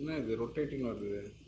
என்ன இது ரொட்டேட்டிங் வருது?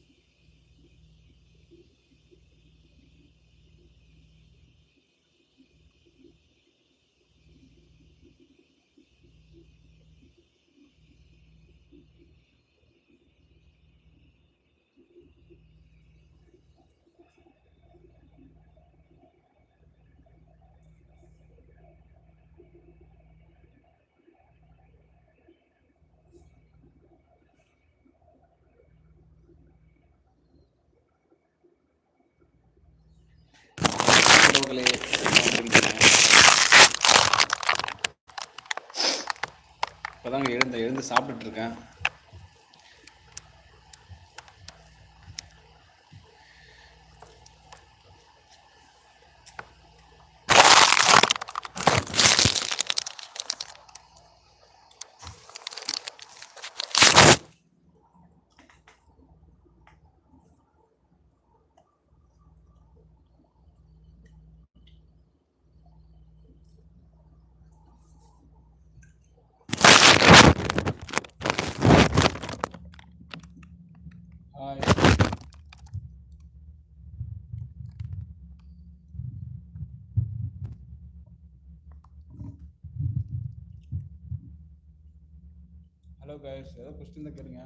மக்களே இப்போதாங்க எழுந்த எழுந்து சாப்பிட்டுட்டு இருக்கேன் ஹாய் ஹலோ கைஸ் ஏதோ கொஸ்டின் தான் கேளுங்க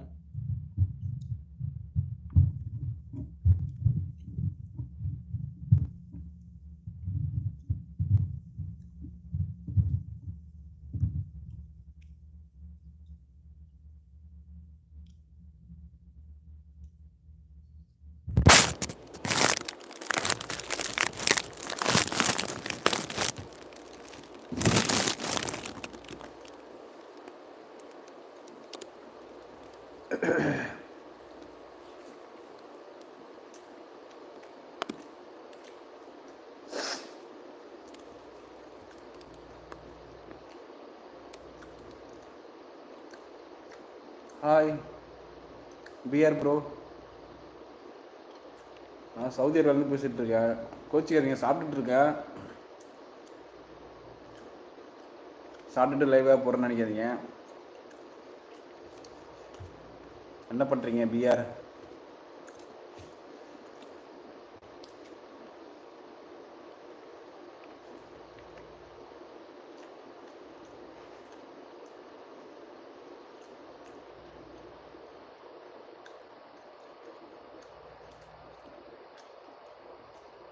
ஹாய் பிஆர் ப்ரோ நான் சவுதி அரேபியாவிலேருந்து பேசிகிட்டு இருக்கேன். கோச்சிக்காரங்க சாப்பிட்டுட்டு இருக்கேன். சாப்பிட்டுட்டு லைவாக போகிறேன்னு நினைக்காதீங்க. என்ன பண்ணுறீங்க பிஆர்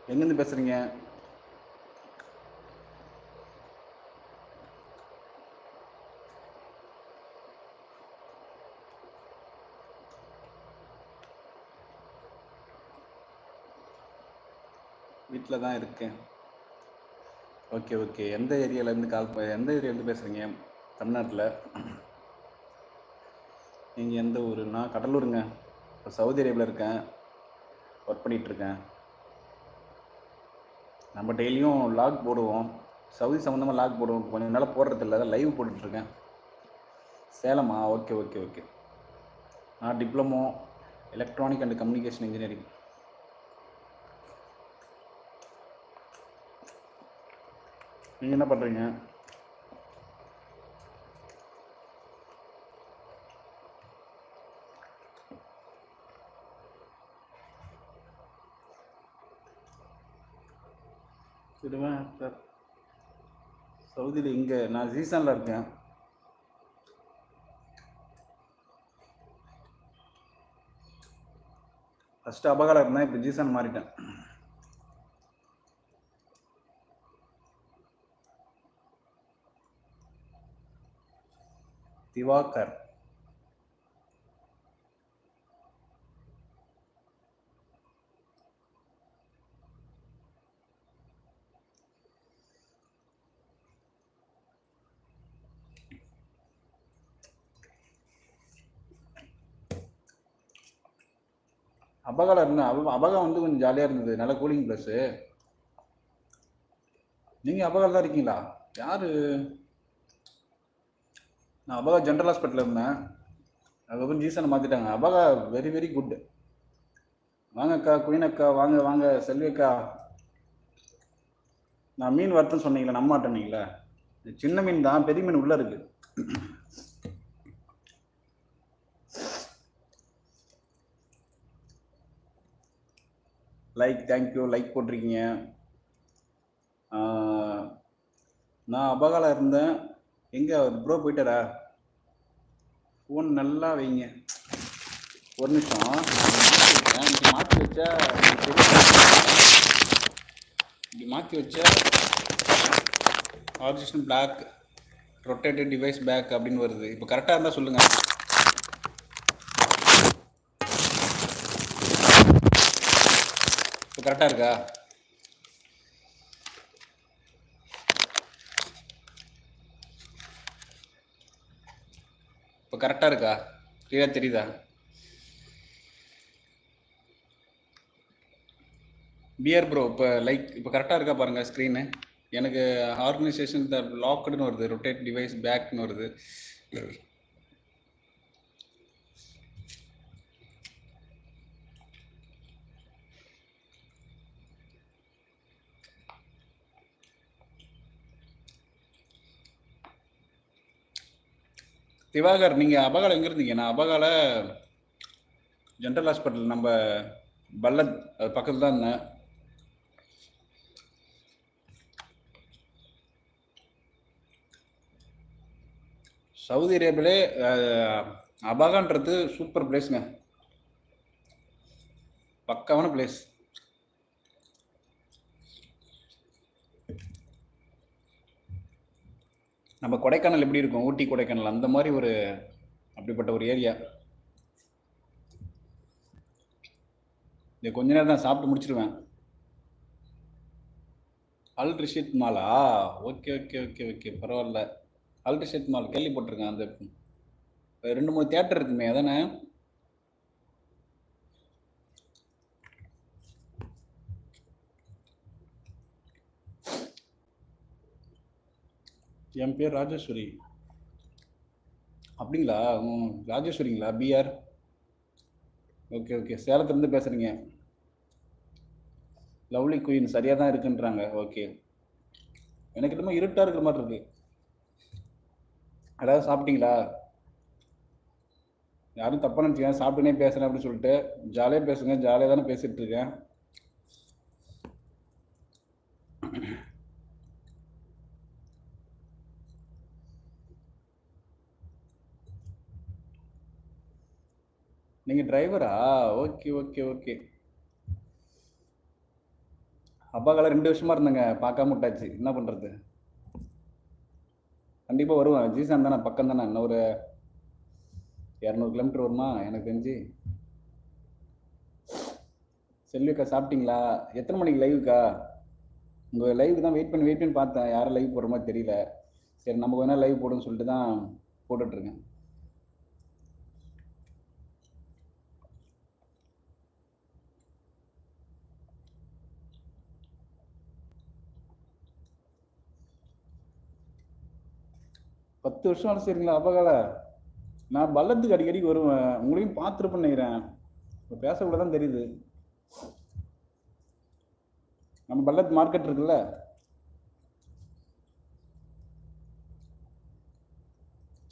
எங்கேருந்து பேசுகிறீங்க வீட்டில் தான் இருக்கேன். ஓகே ஓகே எந்த ஏரியாவிலேருந்து கால் எந்த ஏரியாவிலேருந்து பேசுகிறீங்க தமிழ்நாட்டில். நீங்கள் எந்த ஊர்? நான் கடலூருங்க. இப்போ சவுதி அரேபியில் இருக்கேன். ஒர்க் பண்ணிகிட்ருக்கேன் நம்ம டெய்லியும் லாக் போடுவோம். சவுதி சம்மந்தமாக லாக் போடுவோம். கொஞ்சம் நாளாக போடுறதில்ல லைவ் போட்டுட்ருக்கேன் சேலமா? ஓகே ஓகே ஓகே நான் diploma electronic and communication engineering நீங்கள் என்ன பண்ணுறீங்க சொல்லுவேன் சார் சவுதியில் இங்கே நான் சீசனில் இருக்கேன். ஃபஸ்ட்டு அபகாரம் இருந்தேன் இப்போ ஜீசன் மாறிட்டேன். திவாகர். அபகால இருந்தால் அபகம் வந்து கொஞ்சம் ஜாலியாக இருந்தது. நல்ல கூலிங் ப்ளஸ்ஸு நீங்கள் அபகலம் தான் இருக்கீங்களா? யார்? நான் அபகா ஜென்ரல் ஹாஸ்பிட்டலில் இருந்தேன். அதுக்கப்புறம் ஜீசனை மாற்றிட்டாங்க அபகா வெரி வெரி குட் வாங்க அக்கா குயின் அக்கா வாங்க வாங்க செல்வி அக்கா நான் மீன் வரத்துன்னு சொன்னீங்களே நம்ம மாட்டேன்னீங்களே சின்ன மீன் தான் பெரிய மீன் உள்ளே இருக்குது லைக் தேங்க்யூ லைக் போட்டிருக்கீங்க. நான் அபகால இருந்தேன். எங்கே ப்ரோ போயிட்டாரா? ஃபோன் நல்லா வைங்க. ஒரு நிமிஷம். இப்படி மாற்றி வச்சா இப்படி இப்படி மாற்றி வச்சா objection block rotated device back அப்படின்னு வருது. இப்போ கரெக்டாக இருந்தால் சொல்லுங்கள் இப்போ கரெக்டாக இருக்கா இப்போ கரெக்டாக இருக்கா? கிளியராக தெரியுதா? பிஆர் ப்ரோ இப்போ லைக் இப்போ கரெக்டாக இருக்கா பாருங்கள் ஸ்க்ரீனு எனக்கு ஆர்கனைசேஷன் த லாக்குன்னு வருது ரொட்டேட் டிவைஸ் பேக்னு வருது. திவாகர் நீங்கள் அபகால எங்கே இருந்தீங்க? நான் அபகால ஜென்ரல் ஹாஸ்பிட்டல் நம்ம பல்லத் அது பக்கத்தில் தான் இருந்தேன். சவுதி அரேபியிலே அஹ், அபகான்றது சூப்பர் பிளேஸ்ங்க பக்காவான பிளேஸ் நம்ம கொடைக்கானல் எப்படி இருக்கும்? ஊட்டி கொடைக்கானல் அந்த மாதிரி ஒரு அப்படிப்பட்ட ஒரு ஏரியா இது கொஞ்ச நேரம் தான் சாப்பிட்டு முடிச்சிருவேன். அல் ரிஷித் மாலா? ஓகே ஓகே ஓகே ஓகே பரவாயில்ல. அல் ரிஷித் மால் கேள்விப்பட்டிருக்கேன் அந்த ரெண்டு மூணு தேட்டர் இருக்குமே அதானே? என் பேர் ராஜேஸ்வரி. அப்படிங்களா? ம், ராஜேஸ்வரிங்களா? பிஆர் ஓகே ஓகே சேலத்துலேருந்து பேசுகிறீங்க லவ்லி குயின் சரியாக தான் இருக்குன்றாங்க. ஓகே எனக்கு என்னமோ இருட்டாக இருக்கிற மாதிரி இருக்கு. அதாவது சாப்பிட்டீங்களா? யாரும் தப்பாக நினச்சிக்க சாப்பிட்டுனே பேசுகிறேன் அப்படின்னு சொல்லிட்டு ஜாலியாக பேசுங்க. ஜாலியாக தானே பேசிகிட்டு நீங்கள் டிரைவரா ஓகே ஓகே ஓகே அப்பாக்கால ரெண்டு வருஷமா இருந்தேங்க. பார்க்காம விட்டாச்சு. என்ன பண்ணுறது கண்டிப்பாக வருவேன். ஜீசான் தானே? பக்கம் தானே? இன்னும் ஒரு இரநூறு கிலோமீட்டர் வருமா? எனக்கு தெரிஞ்சு. செல்விக்கா சாப்பிட்டீங்களா? எத்தனை மணிக்கு லைவுக்கா உங்கள் லைவுக்கு தான் வெயிட் பண்ணி வெயிட் பண்ணி பார்த்தேன். யாரும் லைவ் போடுற மாதிரி தெரியல. சரி நம்ம வேணால் லைவ் போடுன்னு சொல்லிட்டு தான் போட்டுட்ருக்கேன் பத்து வருஷம் வேலை செய்றீங்களா அப்பகால நான் பல்லத்துக்கு அடிக்கடி வருவேன். உங்களையும் பார்த்துருப்பேன்னு நினைக்கிறேன். இப்போ பேசக்குள்ள தான் தெரியுது. நம்ம பல்லத் மார்க்கெட் இருக்குல்ல?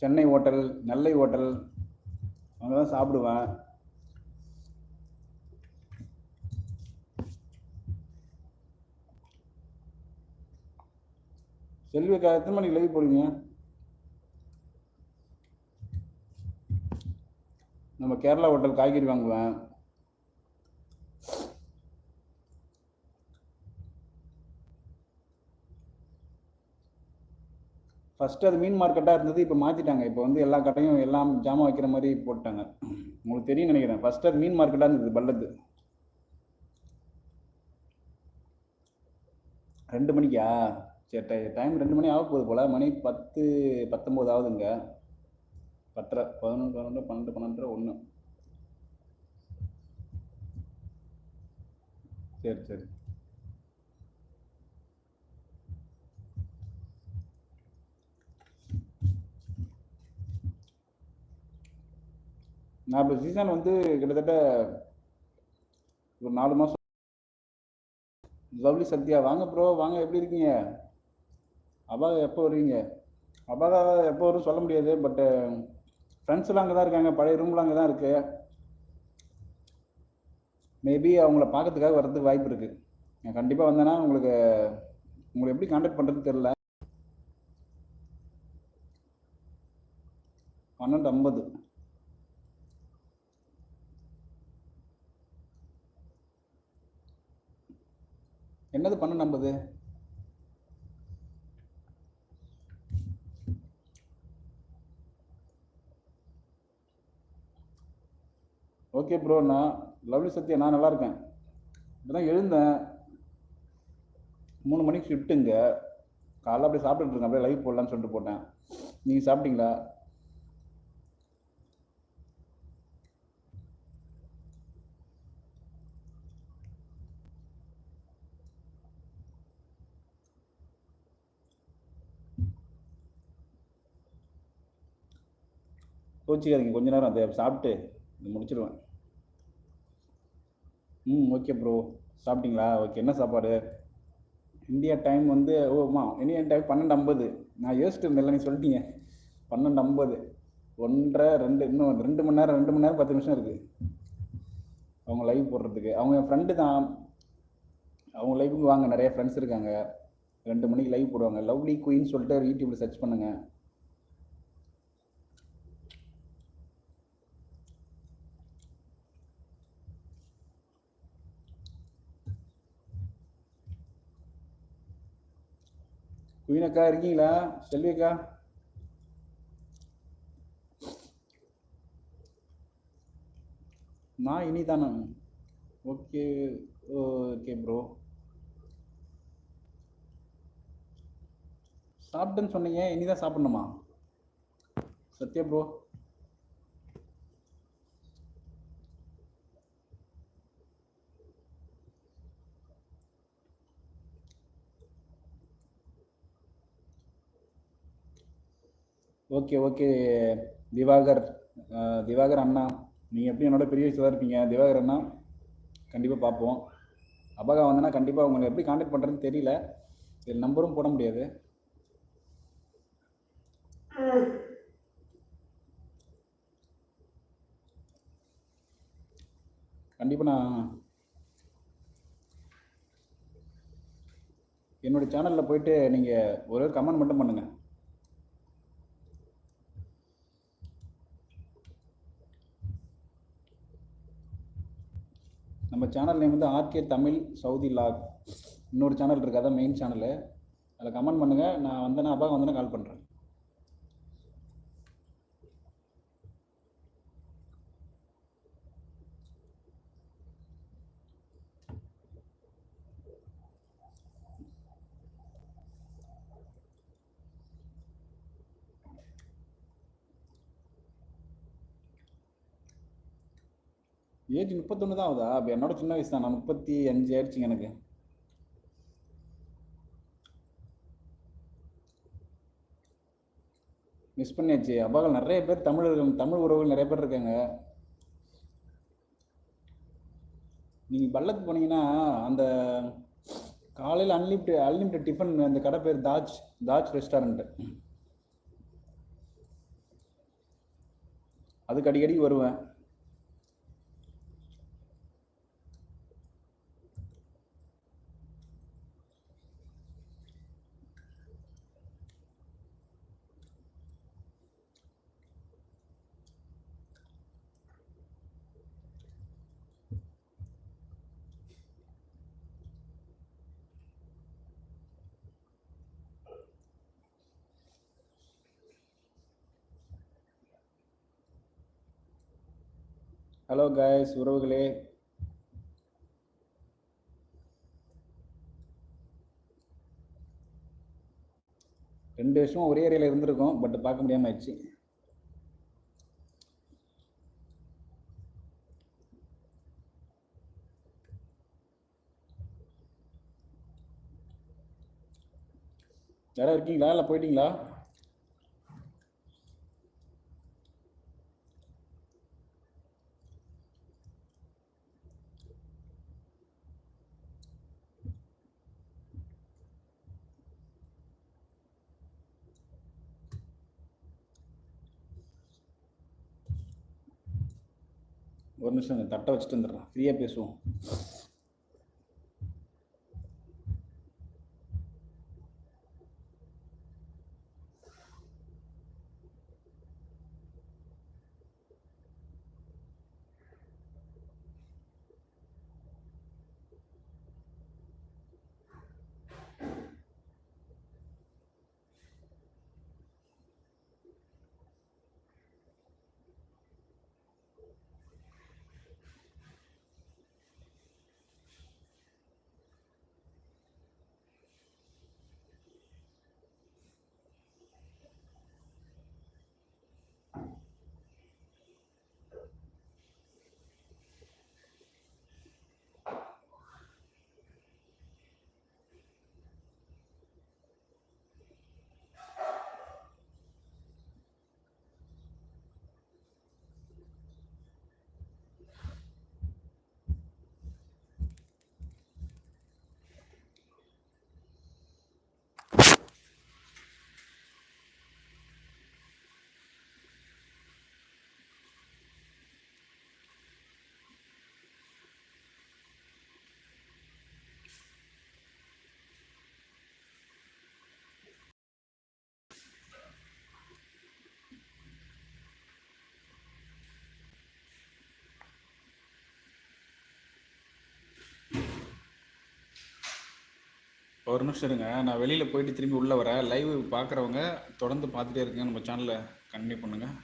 சென்னை ஹோட்டல் நெல்லை ஹோட்டல் அங்கே தான் சாப்பிடுவேன். செல்விக்கா எத்தனை மணிக்கு லைவ் போடுவீங்க நம்ம கேரளா ஹோட்டல் காய்கறி வாங்குவேன். ஃபஸ்ட்டு அது மீன் மார்க்கெட்டாக இருந்தது இப்போ மாற்றிட்டாங்க இப்போ வந்து எல்லா கடையும் எல்லாம் ஜாமான் வைக்கிற மாதிரி போட்டாங்க. உங்களுக்கு தெரியும் நினைக்கிறேன். ஃபஸ்ட்டு அது மீன் மார்க்கெட்டாக இருந்தது பல்லது. ரெண்டு மணிக்கா? சரி டைம் ரெண்டு மணி ஆக போகுது போல். மணி பத்து பத்தொம்போது ஆகுதுங்க. பத்தரை பதினொன்று பதினொன்று பன்னெண்டு பன்னெண்டு ஒன்று சரி சரி. நான் இப்போ சீசன் வந்து கிட்டத்தட்ட ஒரு நாலு மாதம் லவ்லி சத்யா வாங்க ப்ரோ வாங்க எப்படி இருக்கீங்க? அபாக எப்போ வருவீங்க? அபாகா எப்போ வரும் சொல்ல முடியாது பட்டு ஃப்ரெண்ட்ஸ் எல்லாம் அங்கே தான் இருக்காங்க பழைய ரூம்லாம் அங்கே தான் இருக்குது மேபி அவங்கள பார்க்கறதுக்காக வர்றதுக்கு வாய்ப்பு இருக்குது நான் கண்டிப்பாக வந்தேன்னா உங்களுக்கு உங்களை எப்படி காண்டாக்ட் பண்ணுறதுன்னு தெரில பன்னெண்டு ஐம்பது. என்னது பன்னெண்டு ஐம்பது? ஓகே ப்ரோ லவ்லி சத்யா நான் நல்லா இருக்கேன். இப்பதான் எழுந்தேன். மூணு மணிக்கு ஷிஃப்ட்டுங்க காலைல அப்படியே சாப்பிட்டுட்டு இருக்கேன் அப்படியே லைவ் போடலான்னு சொல்லிட்டு போட்டேன். நீங்கள் சாப்பிட்டீங்களா? கோச்சிக்காதீங்க. கொஞ்ச நேரம் அதை சாப்பிட்டு முடிச்சிடுவேன் ம் ஓகே ப்ரோ சாப்பிட்டீங்களா? ஓகே என்ன சாப்பாடு? இந்தியா டைம் வந்து ஓமா இந்தியன் டைம் பன்னெண்டு ஐம்பது நான் யோசிச்சுட்டு இருந்தேன்ல நீ சொல்லிட்டீங்க. பன்னெண்டு ஐம்பது ஒன்றரை ரெண்டு இன்னும் ரெண்டு மணி நேரம் ரெண்டு மணி நேரம் பத்து நிமிஷம் இருக்குது அவங்க லைவ் போடுறதுக்கு. அவங்க என் ஃப்ரெண்டு தான். அவங்க லைவுக்கு வாங்க. நிறைய ஃப்ரெண்ட்ஸ் இருக்காங்க. ரெண்டு மணிக்கு லைவ் போடுவாங்க. லவ்லி குயின்னு சொல்லிட்டு யூடியூப்பில் சர்ச் பண்ணுங்கள் குயின் அக்கா இருக்கீங்களா? செல்வி அக்கா நான் இனி தானே ஓகே ஓகே ப்ரோ சாப்பிட்டேன்னு சொன்னீங்க இனிதான் சாப்பிடணுமா? Sathya bro okay okay. Divakar Divakar அண்ணா நீங்கள் எப்படி என்னோட பெரிய வயசுல இருப்பீங்க? திவாகர் அண்ணா கண்டிப்பாக பார்ப்போம். அபகா வந்தனா கண்டிப்பாக உங்களை எப்படி காண்டாக்ட் பண்ணுறதுன்னு தெரியல. இதில் நம்பரும் போட முடியாது. கண்டிப்பாக நான் என்னோடய சேனலில் போயிட்டு நீங்கள் ஒரு கமெண்ட் மட்டும் பண்ணுங்கள் நம்ம சேனல் நேம் வந்து ஆர்கே தமிழ் சவுதி லாக் இன்னொரு சேனல் இருக்குது அதான் மெயின் சேனலு அதில் கமெண்ட் பண்ணுங்கள் நான் வந்தேன்னா அப்பா வந்தேன்னா கால் பண்ணுறேன் ஏஜ் முப்பத்தொன்று தான் ஆகுதா? அப்போ என்னோட சின்ன வயசு தான்? நான் முப்பத்தி அஞ்சு ஆயிடுச்சுங்க எனக்கு. மிஸ் பண்ணியாச்சு. அப்பாக்கள் நிறைய பேர் தமிழர்கள் தமிழ் உறவுகள் நிறைய பேர் இருக்காங்க. நீங்கள் பல்லத்துக்கு போனீங்கன்னா அந்த காலையில் அன்லிமிட்டட் அன்லிமிட்டட் டிஃபன் அந்த கடை பேர் தாஜ் தாஜ் ரெஸ்டாரண்ட்டு அதுக்கு அடிக்கடி வருவேன். ஹலோ காய்ஸ் உறவுகளே. ரெண்டு வருஷமும் ஒரே ஏரியாவில் இருந்திருக்கோம் பட் பார்க்க முடியாம ஆயிடுச்சு. யாராவது இருக்கீங்களா? இல்லை போயிட்டீங்களா? ஒரு நிமிஷம் தட்டை வச்சுட்டு வந்துடுறேன். ஃப்ரீயாக பேசுவோம். ஒரு நிமிஷம் இருங்க. நான் வெளியில் போயிட்டு திரும்பி உள்ளே வரேன். லைவ் பார்க்குறவங்க தொடர்ந்து பார்த்துட்டே இருக்கேன் நம்ம சேனலை கண்டினியூ பண்ணுங்கள்